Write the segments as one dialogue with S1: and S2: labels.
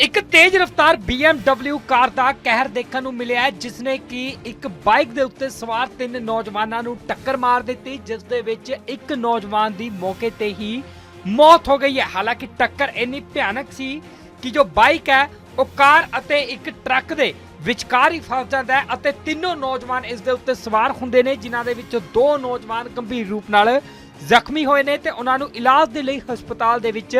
S1: ਇੱਕ ਤੇਜ਼ ਰਫ਼ਤਾਰ BMW ਕਾਰ ਦਾ ਕਹਿਰ ਦੇਖਣ ਨੂੰ ਮਿਲਿਆ ਹੈ, ਜਿਸ ਨੇ ਕਿ ਇੱਕ ਬਾਈਕ ਦੇ ਉੱਤੇ ਸਵਾਰ ਤਿੰਨ ਨੌਜਵਾਨਾਂ ਨੂੰ ਟੱਕਰ ਮਾਰ ਦਿੱਤੀ ਜਿਸ ਦੇ ਵਿੱਚ ਇੱਕ ਨੌਜਵਾਨ ਦੀ ਮੌਕੇ ਤੇ ਹੀ ਮੌਤ ਹੋ ਹਾਲਾਂਕਿ ਟੱਕਰ ਇੰਨੀ ਭਿਆਨਕ ਸੀ ਕਿ ਜੋ ਬਾਈਕ ਹੈ ਉਹ ਕਾਰ ਅਤੇ ਇੱਕ ਟਰੱਕ ਦੇ ਵਿਚਕਾਰ ਹੀ ਫਸ ਜਾਂਦਾ ਹੈ ਅਤੇ ਤਿੰਨੋਂ ਨੌਜਵਾਨ ਇਸ ਉੱਤੇ ਸਵਾਰ ਹੁੰਦੇ ਨੇ ਜਿਨ੍ਹਾਂ ਦੇ ਵਿੱਚੋਂ ਦੋ ਨੌਜਵਾਨ ਗੰਭੀਰ ਰੂਪ ਨਾਲ ਜ਼ਖਮੀ ਹੋਏ ਨੇ ਤੇ ਉਹਨਾਂ ਨੂੰ ਇਲਾਜ ਦੇ ਲਈ ਹਸਪਤਾਲ ਦੇ ਵਿੱਚ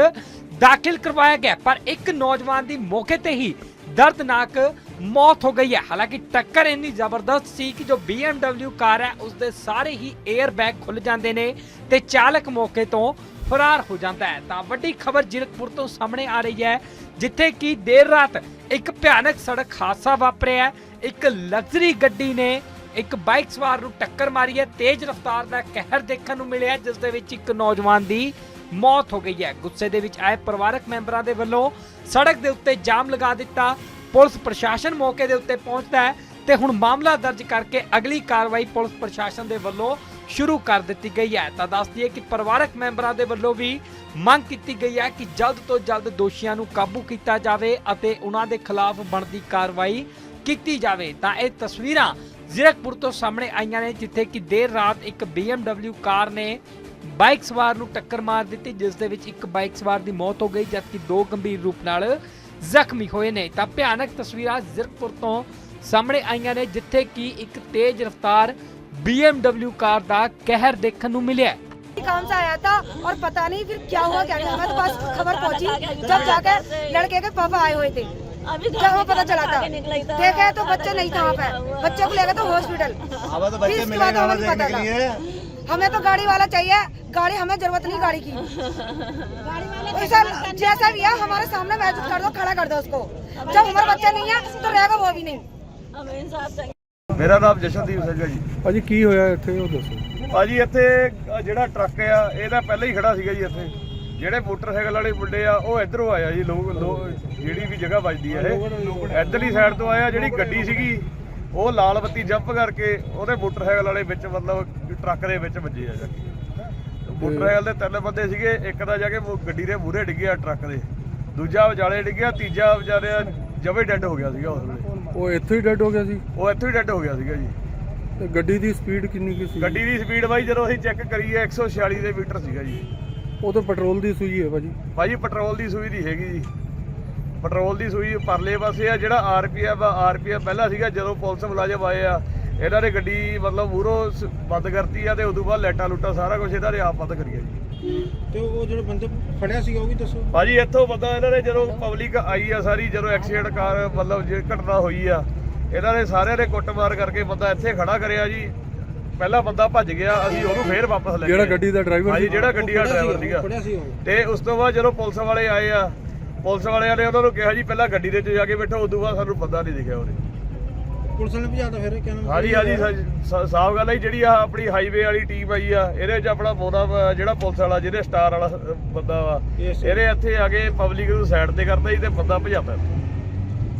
S1: ਦਾਖਲ ਕਰਵਾਇਆ ਗਿਆ। ਪਰ ਇੱਕ ਨੌਜਵਾਨ ਦੀ ਮੌਕੇ ਤੇ ਹੀ ਦਰਦਨਾਕ ਮੌਤ ਹੋ ਗਈ ਹੈ। ਹਾਲਾਂਕਿ ਟੱਕਰ ਇੰਨੀ ਜ਼ਬਰਦਸਤ ਸੀ ਕਿ ਜੋ BMW ਕਾਰ ਹੈ ਉਸ ਦੇ ਸਾਰੇ ਹੀ 에ਅਰ ਬੈਗ ਖੁੱਲ ਜਾਂਦੇ ਨੇ ਤੇ ਚਾਲਕ ਮੌਕੇ ਤੋਂ ਫਰਾਰ ਹੋ ਜਾਂਦਾ ਹੈ। ਤਾਂ ਵੱਡੀ ਖਬਰ ਜਿਰਕਪੁਰ ਤੋਂ ਸਾਹਮਣੇ ਆ ਰਹੀ ਹੈ, ਜਿੱਥੇ ਕਿ ਦੇਰ ਰਾਤ ਇੱਕ ਭਿਆਨਕ ਸੜਕ ਹਾਦਸਾ ਵਾਪਰਿਆ ਇੱਕ ਲਗਜ਼ਰੀ ਗੱਡੀ ਨੇ ਇੱਕ ਬਾਈਕ ਸਵਾਰ ਨੂੰ ਟੱਕਰ ਮਾਰੀ ਹੈ। ਤੇਜ਼ ਰਫ਼ਤਾਰ ਦਾ ਕਹਿਰ ਦੇਖਣ ਨੂੰ ਮਿਲਿਆ, ਜਿਸ ਦੇ ਵਿੱਚ ਇੱਕ ਨੌਜਵਾਨ ਦੀ ਮੌਤ ਹੋ ਗਈ ਹੈ। ਗੁੱਸੇ ਦੇ ਵਿੱਚ ਆਏ ਪਰਿਵਾਰਕ ਮੈਂਬਰਾਂ ਦੇ ਵੱਲੋਂ ਸੜਕ ਦੇ ਉੱਤੇ ਜਾਮ ਲਗਾ ਦਿੱਤਾ। ਪੁਲਿਸ ਪ੍ਰਸ਼ਾਸਨ ਮੌਕੇ ਦੇ ਉੱਤੇ ਪਹੁੰਚਦਾ ਹੈ ਤੇ ਹੁਣ ਮਾਮਲਾ ਦਰਜ ਕਰਕੇ ਅਗਲੀ ਕਾਰਵਾਈ ਪੁਲਿਸ ਪ੍ਰਸ਼ਾਸਨ ਦੇ ਵੱਲੋਂ ਸ਼ੁਰੂ ਕਰ ਦਿੱਤੀ ਗਈ ਹੈ। ਤਾਂ ਦੱਸ ਦਈਏ ਕਿ ਪਰਿਵਾਰਕ ਮੈਂਬਰਾਂ ਦੇ ਵੱਲੋਂ ਵੀ ਮੰਗ ਕੀਤੀ ਗਈ ਹੈ ਕਿ ਜਲਦ ਤੋਂ ਜਲਦ ਦੋਸ਼ੀਆਂ ਨੂੰ ਕਾਬੂ ਕੀਤਾ ਜਾਵੇ ਅਤੇ ਉਹਨਾਂ ਦੇ ਖਿਲਾਫ ਬਣਦੀ ਕਾਰਵਾਈ ਕੀਤੀ ਜਾਵੇ। ਤਾਂ ਇਹ ਤਸਵੀਰਾਂ ਜ਼ੀਰਕਪੁਰ ਤੋਂ ਸਾਹਮਣੇ ਆਈਆਂ ਨੇ ਜਿੱਥੇ ਕਿ ਦੇਰ ਰਾਤ ਇੱਕ BMW ਕਾਰ ਨੇ ਬਾਈਕ ਸਵਾਰ ਨੂੰ ਟੱਕਰ ਮਾਰ ਦਿੱਤੀ ਜਿਸ ਦੇ ਵਿੱਚ ਇੱਕ ਬਾਈਕ ਸਵਾਰ ਦੀ ਮੌਤ ਹੋ ਗਈ ਜਦਕਿ ਦੋ ਗੰਭੀਰ ਰੂਪ ਨਾਲ ਜ਼ਖਮੀ ਹੋਏ ਨੇ ਤਾਂ ਭਿਆਨਕ ਤਸਵੀਰਾਂ ਜ਼ੀਰਕਪੁਰ ਤੋਂ ਸਾਹਮਣੇ ਆਈਆਂ ਨੇ ਜਿੱਥੇ ਕਿ ਇੱਕ ਤੇਜ਼ ਰਫ਼ਤਾਰ BMW ਕਾਰ ਦਾ ਕਹਿਰ ਦੇਖਣ ਨੂੰ ਮਿਲਿਆ ਹੈ।
S2: काम से आया था और पता नहीं फिर क्या हुआ क्या नहीं हमें तो बस खबर पहुंची जब जाकर लड़के के पापा आए हुए थे
S3: अभी
S2: जब वो पता चला था
S3: निकला ही था
S2: देखे तो बच्चे नहीं था वहाँ पे बच्चे को लेकर तो हॉस्पिटल
S4: अब तो
S2: फिर
S4: बच्चे
S2: इसके
S4: मिले
S2: बाद हमें
S4: देखने
S2: पता
S4: के
S2: था
S4: लिए
S2: हमें तो गाड़ी वाला चाहिए गाड़ी हमें जरूरत नहीं गाड़ी की वैसा जैसा भी है हमारे सामने महसूस कर दो खड़ा कर दो उसको जब हमारे बच्चे नहीं है तो रहेगा वो भी नहीं
S3: हमें इंसाफ चाहिए
S4: ਮੇਰਾ ਨਾਮ ਜਸ਼ਨਦੀਪ ਸਿੰਘ ਹੈ ਜੀ
S5: ਭਾਜੀ ਕੀ ਹੋਇਆ ਇੱਥੇ ਉਹ ਦੱਸੋ
S4: ਭਾਜੀ ਇੱਥੇ ਅ, ਜਿਹੜਾ ਟਰੱਕ ਆ ਇਹਦਾ ਪਹਿਲਾਂ ਹੀ ਖੜਾ ਸੀਗਾ ਜੀ ਇੱਥੇ ਜਿਹੜੇ ਮੋਟਰਸਾਈਕਲ ਵਾਲੇ ਮੁੰਡੇ ਆ ਉਹ ਇਧਰੋਂ ਆਇਆ ਜੀ ਲੋਕ ਜਿਹੜੀ ਵੀ ਜਗ੍ਹਾ ਵੱਜਦੀ ਆ ਇਹ। ਇਧਰਲੀ ਸਾਈਡ ਤੋਂ ਆਇਆ ਜਿਹੜੀ ਗੱਡੀ ਸੀਗੀ ਉਹ ਲਾਲ ਬੱਤੀ ਜੰਪ ਕਰਕੇ ਉਹਦੇ ਮੋਟਰਸਾਈਕਲ ਵਾਲੇ ਵਿੱਚ ਮਤਲਬ ਟਰੱਕ ਦੇ ਵਿੱਚ ਵੱਜੇ ਆ ਜਾ ਮੋਟਰਸਾਈਕਲ ਦੇ ਤਿੰਨ ਬੰਦੇ ਸੀਗੇ ਇੱਕ ਦਾ ਜਾ ਕੇ ਗੱਡੀ ਦੇ ਮੂਹਰੇ ਡਿੱਗਿਆ ਟਰੱਕ ਦੇ। ਦੂਜਾ ਵਿਚਾਲੇ ਡਿੱਗਿਆ ਤੀਜਾ ਵਿਚਾਰੇ ਜਵੇ ਡੈੱਡ ਹੋ ਗਿਆ ਸੀਗਾ ਉਸ ਵੇਲੇ।
S5: ਉਹ ਇੱਥੇ ਹੀ ਡੈੱਡ ਹੋ ਗਿਆ ਸੀ?
S4: ਉਹ ਇੱਥੋਂ ਹੀ ਡੈੱਡ ਹੋ ਗਿਆ ਸੀਗਾ ਜੀ।
S5: ਤੇ ਗੱਡੀ ਦੀ ਸਪੀਡ ਕਿੰਨੀ ਕੀ ਸੀ?
S4: ਗੱਡੀ ਦੀ ਸਪੀਡ ਬਾਈ ਜਦੋਂ ਅਸੀਂ ਚੈੱਕ ਕਰੀਏ 146 ਦੇ ਮੀਟਰ ਸੀਗਾ ਜੀ।
S5: ਉਹ ਤਾਂ ਪੈਟਰੋਲ ਦੀ ਸੂਈ ਹੈ ਭਾਜੀ।
S4: ਭਾਜੀ ਪੈਟਰੋਲ ਦੀ ਸੂਈ ਦੀ ਹੈਗੀ ਜੀ। ਪੈਟਰੋਲ ਦੀ ਸੂਈ ਪਰਲੇ ਪਾਸੇ ਆ ਜਿਹੜਾ ਆਰਪੀਐਫ ਆ ਆਰਪੀਐਫ ਪਹਿਲਾਂ ਸੀਗਾ ਜਦੋਂ ਪੁਲਿਸ ਮੁਲਾਜ਼ਮ ਆਏ ਆ ਇਹਨਾਂ ਨੇ ਗੱਡੀ ਮਤਲਬ ਮੂਹਰੋਂ ਸ- ਬੰਦ ਕਰਤੀ ਆ ਤੇ ਉਦੋਂ ਬਾਅਦ ਲਾਈਟਾਂ ਲੂਟਾਂ ਸਾਰਾ ਕੁਝ ਇਹਨਾਂ ਨੇ ਆਪ ਬੰਦ ਕਰੀਆ ਜੀ।
S6: ਤੇ ਉਹ ਜਿਹੜੇ ਬੰਦੇ ਫੜਿਆ ਸੀਗਾ ਉਹ ਵੀ ਦੱਸੋ।
S4: ਭਾਜੀ ਇੱਥੋਂ ਬੰਦਾ ਇਹਨਾਂ ਨੇ ਜਦੋਂ ਪਬਲਿਕ ਆਈ ਆ ਸਾਰੀ ਜਦੋਂ ਐਕਸੀਡੈਂਟ ਕਾਰ ਮਤਲਬ ਜੇ ਘਟਨਾ ਹੋਈ ਆ ਇਹਨਾਂ ਨੇ ਸਾਰਿਆਂ ਨੇ ਕੁੱਟਮਾਰ ਕਰਕੇ ਬੰਦਾ ਇੱਥੇ ਖੜਾ ਕਰਿਆ ਜੀ। ਪਹਿਲਾ ਬੰਦਾ ਭੱਜ ਗਿਆ ਅਸੀਂ ਉਹਨੂੰ ਫੇਰ ਵਾਪਸ ਲੈ
S5: ਜਿਹੜਾ। ਗੱਡੀ ਦਾ ਡਰਾਈਵਰ
S4: ਹਾਂਜੀ
S5: ਸੀ।
S4: ਜਿਹੜਾ ਗੱਡੀ ਦਾ ਡਰਾਈਵਰ ਸੀਗਾ। ਤੇ ਉਸ ਤੋਂ ਬਾਅਦ ਜਦੋਂ ਪੁਲਿਸ ਵਾਲੇ ਆਏ ਆ ਪੁਲਿਸ ਵਾਲਿਆਂ ਨੇ ਉਹਨਾਂ ਨੂੰ ਕਿਹਾ ਜੀ ਪਹਿਲਾਂ ਗੱਡੀ ਦੇ 'ਚ ਜਾ ਕੇ ਬੈਠੋ ਉਦੋਂ ਬਾਅਦ ਸਾਨੂੰ ਬੰਦਾ ਨਹੀਂ ਦਿਖਿਆ ਉਹਨੇ।
S6: ਪੁਲਿਸ ਨੇ ਭਜਾਤਾ ਫਿਰ ਕਿਆ ਨਾਮ
S4: ਹਾਂਜੀ ਹਾਂਜੀ ਸਾਫ਼ ਗੱਲ ਹੈ ਜਿਹੜੀ ਆ ਆਪਣੀ ਹਾਈਵੇ ਵਾਲੀ ਟੀਮ ਆਈ ਆ ਇਹਦੇ ਵਿੱਚ ਆਪਣਾ ਮੋਨਾ ਜਿਹੜਾ ਪੁਲਿਸ ਵਾਲਾ ਜਿਹਦੇ ਸਟਾਰ ਵਾਲਾ ਬੰਦਾ ਵਾ. ਇਹਦੇ ਇੱਥੇ ਆ ਕੇ ਪਬਲਿਕ ਨੂੰ ਸਾਈਡ ਤੇ ਕਰਦਾ ਜੀ ਤੇ ਬੰਦਾ ਭਜਾਤਾ